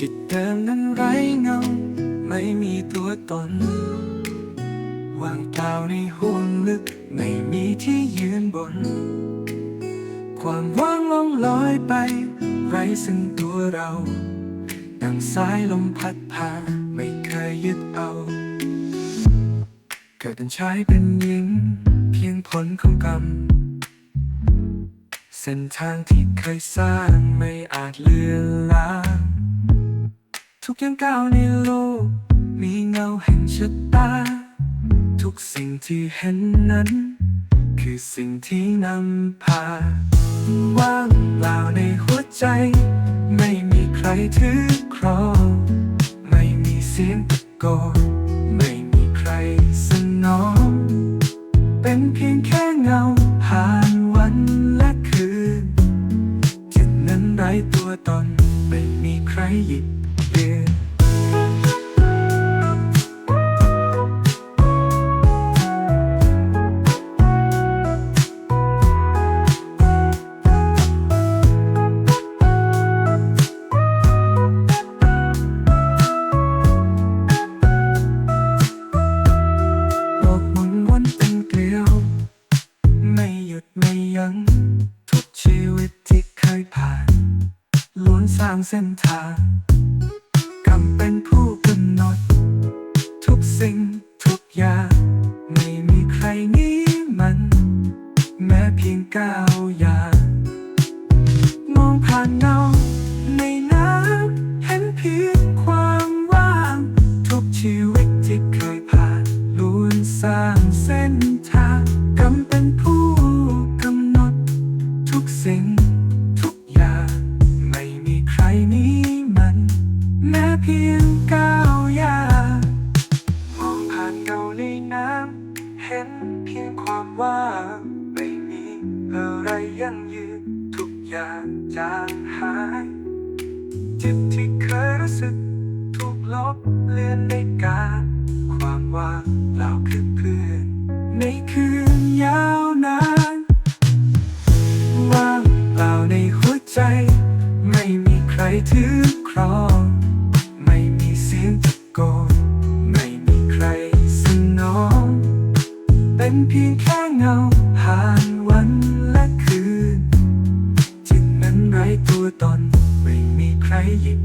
จิตเดิมนั้นไร้เงา ไม่มีตัวตน วางเปล่าในห่วงลึก ไม่มีที่ยืนบน ความว่างล่องลอยไป ไร้ซึ่งตัวเรา ดังสายลมพัดพา ไม่เคยยึดเอา เกิดเป็นชายเป็นหญิง เพียงผลของกรรมเส้นทางที่เคยสร้างไม่อาจเลือนลาง ย่างก้าวในโลก มีเงาแห่งชะตา ทุกสิ่งที่เห็นนั้น คือสิ่งที่นำพา ว่างเปล่าในหัวใจ ไม่มีใครถือครอง ไม่มีเสียงตะโกนไม่มีใครสนอง เป็นเพียงแค่เงาผ่านวันและคืนจิตนั้นไร้ตัวตน ไม่มีใครหยิบ ร้างเส้นทางกรรมเป็นผู้กำหนด ทุกสิ่งทุกอย่างไม่มีใครหนี้มัน แม้เพียงก้าวอย่างมองผ่านเงาในน้ำเห็นเพียงความว่าง ทุกชีวิตที่เคยผ่านล้วนสร้างเส้นทางกรรมเป็นผู้กำหนด ทุกสิ่ง อยางจางหายจิตที่เคยรู้สึก ถูกลบเลือนในการความว่างเปล่าคือเพื่อน ในคืนยาวนานว่างเปล่าในหัวใจ ไม่มีใครถือครอง ไม่มีเสียงตะโกนไม่มีใครสนอง เป็นเพียงแค่เงาผ่านวัน ตัวตน ไม่มีใครหยิบ